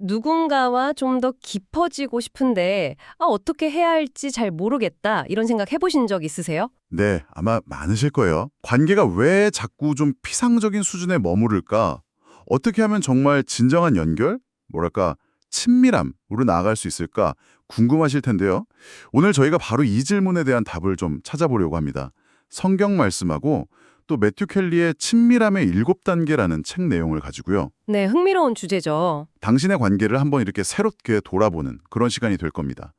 누군가와 좀 더 깊어지고 싶은데 아, 어떻게 해야 할지 잘 모르겠다 이런 생각 해보신 적 있으세요? 네, 아마 많으실 거예요. 관계가 왜 자꾸 좀 피상적인 수준에 머무를까? 어떻게 하면 정말 진정한 연결? 뭐랄까, 친밀함으로 나아갈 수 있을까? 궁금하실 텐데요. 오늘 저희가 바로 이 질문에 대한 답을 좀 찾아보려고 합니다. 성경 말씀하고 또 매튜 켈리의 친밀함의 일곱 단계라는 책 내용을 가지고요. 네, 흥미로운 주제죠. 당신의 관계를 한번 이렇게 새롭게 돌아보는 그런 시간이 될 겁니다.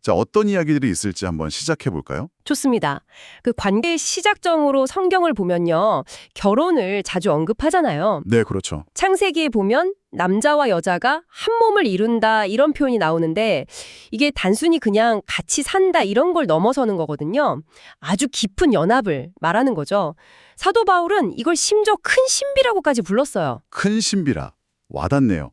자, 어떤 이야기들이 있을지 한번 시작해 볼까요? 좋습니다. 그 관계의 시작점으로 성경을 보면요. 결혼을 자주 언급하잖아요. 네, 그렇죠. 창세기에 보면 남자와 여자가 한 몸을 이룬다 이런 표현이 나오는데 이게 단순히 그냥 같이 산다 이런 걸 넘어서는 거거든요. 아주 깊은 연합을 말하는 거죠. 사도 바울은 이걸 심지어 큰 신비라고까지 불렀어요. 큰 신비라 와닿네요.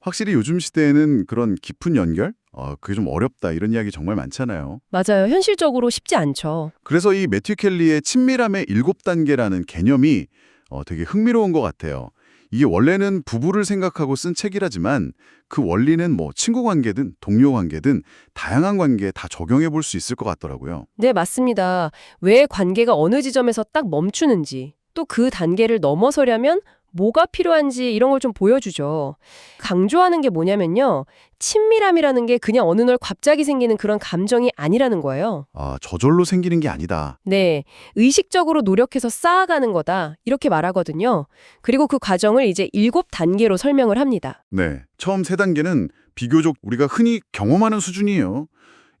확실히 요즘 시대에는 그런 깊은 연결, 어, 그게 좀 어렵다 이런 이야기 정말 많잖아요. 맞아요. 현실적으로 쉽지 않죠. 그래서 이 매튜 켈리의 친밀함의 일곱 단계라는 개념이 어, 되게 흥미로운 것 같아요. 이게 원래는 부부를 생각하고 쓴 책이라지만 그 원리는 뭐 친구 관계든 동료 관계든 다양한 관계에 다 적용해 볼 수 있을 것 같더라고요. 네, 맞습니다. 왜 관계가 어느 지점에서 딱 멈추는지, 또 그 단계를 넘어서려면 뭐가 필요한지 이런 걸 좀 보여주죠. 강조하는 게 뭐냐면요. 친밀함이라는 게 그냥 어느 날 갑자기 생기는 그런 감정이 아니라는 거예요. 아, 저절로 생기는 게 아니다. 네, 의식적으로 노력해서 쌓아가는 거다. 이렇게 말하거든요. 그리고 그 과정을 이제 일곱 단계로 설명을 합니다. 네. 처음 세 단계는 비교적 우리가 흔히 경험하는 수준이에요.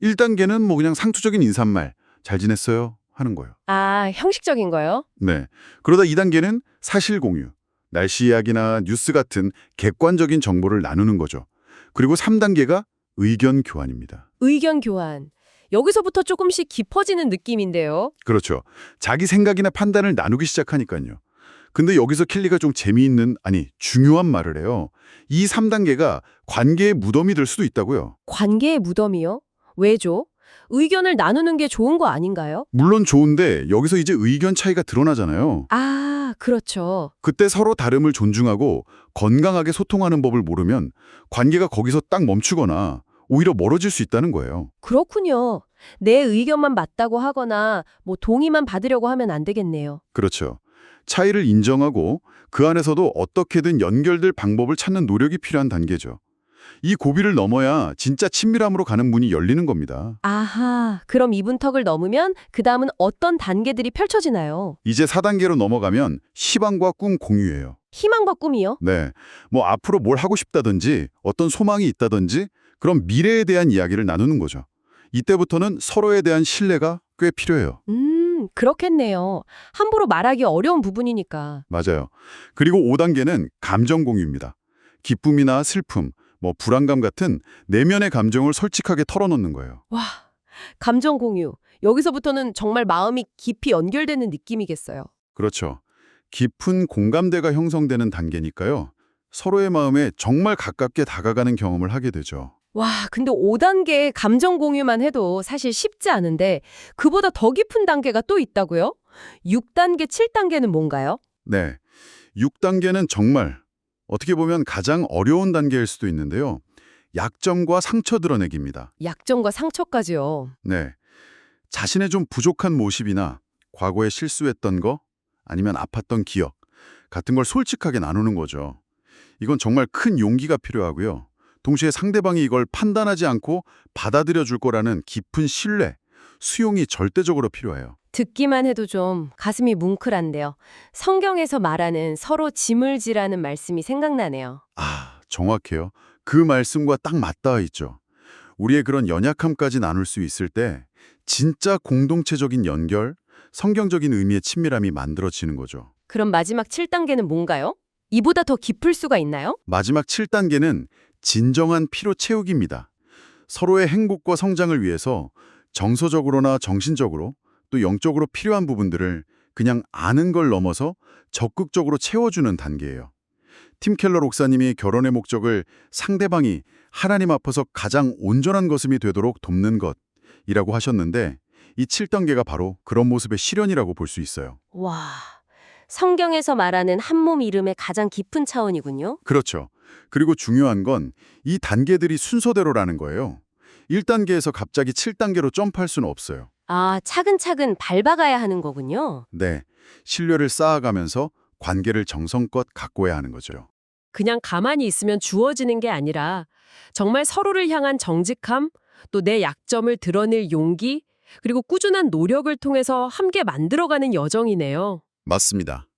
1단계는 뭐 그냥 상투적인 인사말, 잘 지냈어요? 하는 거예요. 아, 형식적인 거요? 네. 그러다 2단계는 사실 공유, 날씨 이야기나 뉴스 같은 객관적인 정보를 나누는 거죠. 그리고 3단계가 의견 교환입니다. 의견 교환. 여기서부터 조금씩 깊어지는 느낌인데요. 그렇죠. 자기 생각이나 판단을 나누기 시작하니까요. 근데 여기서 켈리가 좀 재미있는, 아니, 중요한 말을 해요. 이 3단계가 관계의 무덤이 될 수도 있다고요. 관계의 무덤이요? 왜죠? 의견을 나누는 게 좋은 거 아닌가요? 물론 좋은데 여기서 이제 의견 차이가 드러나잖아요. 아, 그렇죠. 그때 서로 다름을 존중하고 건강하게 소통하는 법을 모르면 관계가 거기서 딱 멈추거나 오히려 멀어질 수 있다는 거예요. 그렇군요. 내 의견만 맞다고 하거나 뭐 동의만 받으려고 하면 안 되겠네요. 그렇죠. 차이를 인정하고 그 안에서도 어떻게든 연결될 방법을 찾는 노력이 필요한 단계죠. 이 고비를 넘어야 진짜 친밀함으로 가는 문이 열리는 겁니다. 아하, 그럼 이 분 턱을 넘으면 그 다음은 어떤 단계들이 펼쳐지나요? 이제 4단계로 넘어가면 희망과 꿈 공유예요. 희망과 꿈이요? 네. 뭐 앞으로 뭘 하고 싶다든지 어떤 소망이 있다든지 그런 미래에 대한 이야기를 나누는 거죠. 이때부터는 서로에 대한 신뢰가 꽤 필요해요. 음, 그렇겠네요. 함부로 말하기 어려운 부분이니까. 맞아요. 그리고 5단계는 감정 공유입니다. 기쁨이나 슬픔, 뭐 불안감 같은 내면의 감정을 솔직하게 털어놓는 거예요. 와, 감정 공유. 여기서부터는 정말 마음이 깊이 연결되는 느낌이겠어요. 그렇죠. 깊은 공감대가 형성되는 단계니까요. 서로의 마음에 정말 가깝게 다가가는 경험을 하게 되죠. 와, 근데 5단계 감정 공유만 해도 사실 쉽지 않은데 그보다 더 깊은 단계가 또 있다고요? 6단계, 7단계는 뭔가요? 네. 6단계는 정말 어떻게 보면 가장 어려운 단계일 수도 있는데요. 약점과 상처 드러내기입니다. 약점과 상처까지요. 네. 자신의 좀 부족한 모습이나 과거에 실수했던 거 아니면 아팠던 기억 같은 걸 솔직하게 나누는 거죠. 이건 정말 큰 용기가 필요하고요. 동시에 상대방이 이걸 판단하지 않고 받아들여 줄 거라는 깊은 신뢰, 수용이 절대적으로 필요해요. 듣기만 해도 좀 가슴이 뭉클한데요. 성경에서 말하는 서로 짐을 지라는 말씀이 생각나네요. 아, 정확해요. 그 말씀과 딱 맞닿아 있죠. 우리의 그런 연약함까지 나눌 수 있을 때 진짜 공동체적인 연결, 성경적인 의미의 친밀함이 만들어지는 거죠. 그럼 마지막 7단계는 뭔가요? 이보다 더 깊을 수가 있나요? 마지막 7단계는 진정한 피로 채우기입니다. 서로의 행복과 성장을 위해서 정서적으로나 정신적으로 또 영적으로 필요한 부분들을 그냥 아는 걸 넘어서 적극적으로 채워주는 단계예요. 팀 켈러 목사님이 결혼의 목적을 상대방이 하나님 앞에서 가장 온전한 것음이 되도록 돕는 것이라고 하셨는데 이 7단계가 바로 그런 모습의 실현이라고 볼 수 있어요. 와, 성경에서 말하는 한 몸 이름의 가장 깊은 차원이군요. 그렇죠. 그리고 중요한 건 이 단계들이 순서대로라는 거예요. 1단계에서 갑자기 7단계로 점프할 수는 없어요. 아, 차근차근 밟아가야 하는 거군요. 네, 신뢰를 쌓아가면서 관계를 정성껏 가꿔야 하는 거죠. 그냥 가만히 있으면 주어지는 게 아니라 정말 서로를 향한 정직함, 또 내 약점을 드러낼 용기, 그리고 꾸준한 노력을 통해서 함께 만들어가는 여정이네요. 맞습니다.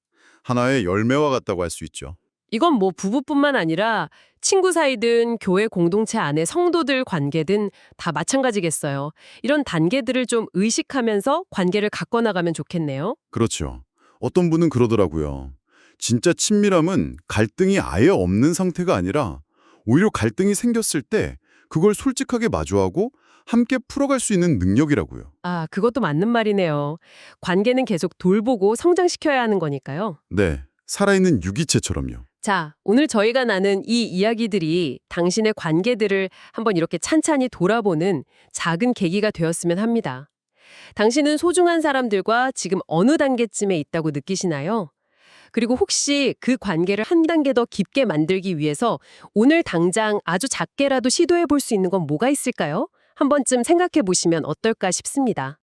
하나의 열매와 같다고 할 수 있죠. 이건 뭐 부부뿐만 아니라 친구 사이든 교회 공동체 안의 성도들 관계든 다 마찬가지겠어요. 이런 단계들을 좀 의식하면서 관계를 가꿔나가면 좋겠네요. 그렇죠. 어떤 분은 그러더라고요. 진짜 친밀함은 갈등이 아예 없는 상태가 아니라 오히려 갈등이 생겼을 때 그걸 솔직하게 마주하고 함께 풀어갈 수 있는 능력이라고요. 아, 그것도 맞는 말이네요. 관계는 계속 돌보고 성장시켜야 하는 거니까요. 네, 살아있는 유기체처럼요. 자, 오늘 저희가 나눈 이 이야기들이 당신의 관계들을 한번 이렇게 찬찬히 돌아보는 작은 계기가 되었으면 합니다. 당신은 소중한 사람들과 지금 어느 단계쯤에 있다고 느끼시나요? 그리고 혹시 그 관계를 한 단계 더 깊게 만들기 위해서 오늘 당장 아주 작게라도 시도해 볼 수 있는 건 뭐가 있을까요? 한 번쯤 생각해 보시면 어떨까 싶습니다.